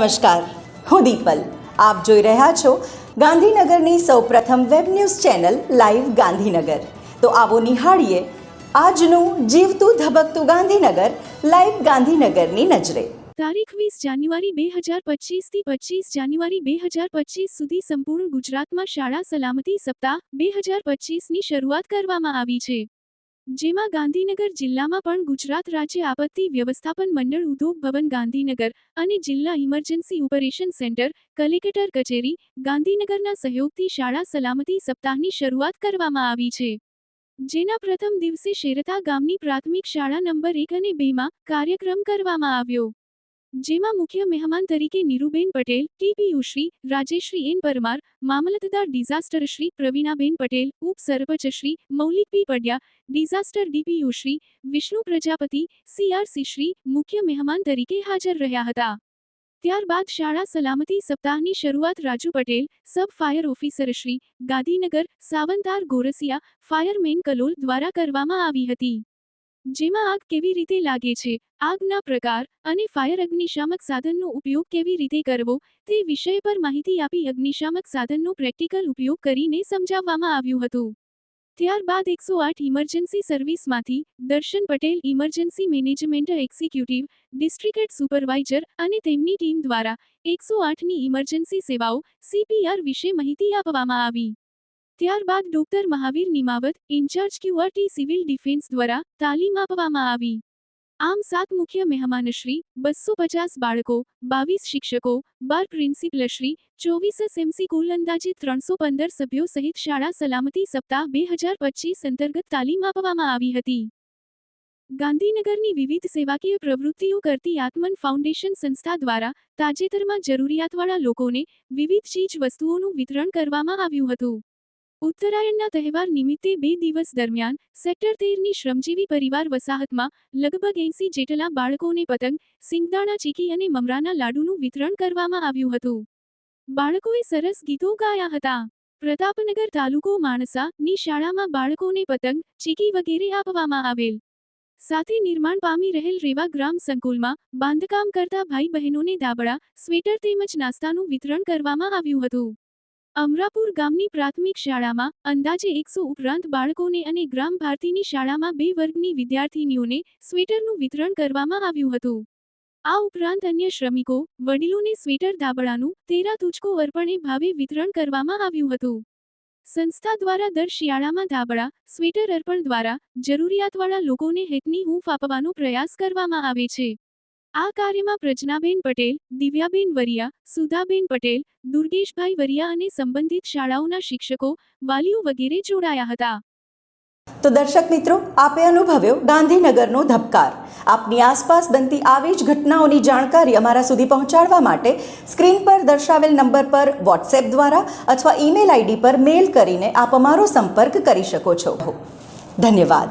નમસ્કાર, હું દીપલ. આપ જોઈ રહ્યા છો ગાંધીનગરની સૌપ્રથમ web news channel live Gandhinagar. તો આવો નિહાળીએ આજનું જીવતું ધબકતું ગાંધીનગર, લાઈવ ગાંધીનગરની નજરે. તારીખ વીસ જાન્યુઆરી બે હજાર પચીસથી પચીસ જાન્યુઆરી બે હજાર પચીસ સુધી સંપૂર્ણ ગુજરાતમાં શાળા સલામતી સપ્તાહ બે હજાર પચીસની શરૂઆત કરવામાં આવી છે. જેમાં ગાંધીનગર જિલ્લામાં પણ ગુજરાત રાજ્ય આપત્તિ વ્યવસ્થાપન મંડળ ઉદ્યોગ ભવન ગાંધીનગર અને જિલ્લા ઇમરજન્સી ઓપરેશન સેન્ટર, કલેક્ટર કચેરી, ગાંધીનગરના સહયોગથી શાળા સલામતી સપ્તાહની શરૂઆત કરવામાં આવી છે. જેના પ્રથમ દિવસે શેરતા ગામની પ્રાથમિક શાળા નંબર એક અને બેમાં કાર્યક્રમ કરવામાં આવ્યો. જેમાં મુખ્ય મહેમાન તરીકે નીરુબેન પટેલ ટીપીયુ શ્રી રાજેશ્રી એન પરમાર, મામલતદાર ડિઝાસ્ટર શ્રી પ્રવીણાબેન પટેલ, ઉપ sarpanch Shri Maulik P Padiya disaster DPU Shri Vishnu Prajapati, CRC Shri મુખ્ય મહેમાન તરીકે હાજર રહ્યા હતા. ત્યારબાદ શાળા સલામતી સપ્તાહની શરૂઆત Raju Patel, sub fire officer Shri Gandhinagar, Savantar Gorasiya, fireman Kalol દ્વારા કરવામાં આવી હતી. જેમાં આગ કેવી રીતે લાગે છે, આગના પ્રકાર અને ફાયર અગ્નિશામક સાધનનો ઉપયોગ કેવી રીતે કરવો, તે વિષય પર માહિતી આપી અગ્નિશામક સાધનનો પ્રેક્ટિકલ ઉપયોગ કરીને સમજાવવામાં આવ્યું હતું. ત્યારબાદ એકસો આઠ emergency સર્વિસમાંથી, Darshan Patel emergency management executive district supervisor અને તેમની ટીમ દ્વારા એકસો આઠની ઇમરજન્સી સેવાઓ, સીપીઆર વિશે માહિતી આપવામાં આવી. ત્યારબાદ doctor Mahavir Nimavat, incharge QRT civil defence દ્વારા તાલીમ આપવામાં આવી. આમ સાત મુખ્ય મહેમાનશ્રી બસો પચાસ બાળકો, બાવીસ શિક્ષકો, બાર પ્રિન્સિપલશ્રી ચોવીસ એમસી કુલ અંદાજે ત્રણસો પંદર સભ્યો સહિત શાળા સલામતી સપ્તાહ બે હજાર પચીસ અંતર્ગત તાલીમ આપવામાં આવી હતી. ગાંધીનગરની વિવિધ સેવાકીય પ્રવૃત્તિઓ કરતી આત્મન ફાઉન્ડેશન સંસ્થા દ્વારા તાજેતરમાં જરૂરિયાતવાળા લોકોને વિવિધ ચીજ વસ્તુઓનું વિતરણ કરવામાં આવ્યું હતું. ઉત્તરાયણના તહેવાર નિમિત્તે બે દિવસ દરમિયાન સેક્ટર તેરની શ્રમજીવી પરિવાર વસાહતમાં લગભગ એંસી જેટલા બાળકોને પતંગ, સિંગદાણા ચીકી અને મમરાના લાડુનું વિતરણ કરવામાં આવ્યું હતું. બાળકોએ સરસ ગીતો ગાયા હતા. પ્રતાપનગર તાલુકો માણસા ની શાળામાં બાળકોને પતંગ, ચીકી વગેરે આપવામાં આવેલ. સાથે નિર્માણ પામી રહેલ રેવા ગ્રામ સંકુલમાં બાંધકામ કરતા ભાઈ બહેનોને દાબડા સ્વેટર તેમજ નાસ્તાનું વિતરણ કરવામાં આવ્યું હતું. અમરાપુર ગામની પ્રાથમિક શાળામાં અંદાજે એકસો ઉપરાંત બાળકોને અને ગ્રામ ભારતીની શાળામાં બે વર્ગની વિદ્યાર્થીનીઓને સ્વેટરનું વિતરણ કરવામાં આવ્યું હતું. આ ઉપરાંત અન્ય શ્રમિકો, વડીલોને સ્વેટર ધાબળાનું તેરા તુચકો અર્પણે ભાવે વિતરણ કરવામાં આવ્યું હતું. સંસ્થા દ્વારા દર શિયાળામાં ધાબળા, સ્વેટર અર્પણ દ્વારા જરૂરિયાતવાળા લોકોને હેતની હૂંફ આપવાનો પ્રયાસ કરવામાં આવે છે. આ કાર્યમાં પ્રજ્ઞાબેન પટેલ, દિવ્યાબેન વરિયા, સુધાબેન પટેલ, દુર્ગેશભાઈ વરિયા અને સંબંધિત શાળાઓના શિક્ષકો, વાલીઓ વગેરે જોડાયા હતા. તો દર્શક મિત્રો, આપે અનુભવ્યો ગાંધીનગરનો ધબકાર. આપની આસપાસ બનતી આવી જ ઘટનાઓની જાણકારી અમારા સુધી પહોંચાડવા માટે સ્ક્રીન પર દર્શાવેલ નંબર પર વોટ્સએપ દ્વારા અથવા ઈમેલ આઈડી પર મેલ કરીને આપ અમારો સંપર્ક કરી શકો છો. ધન્યવાદ.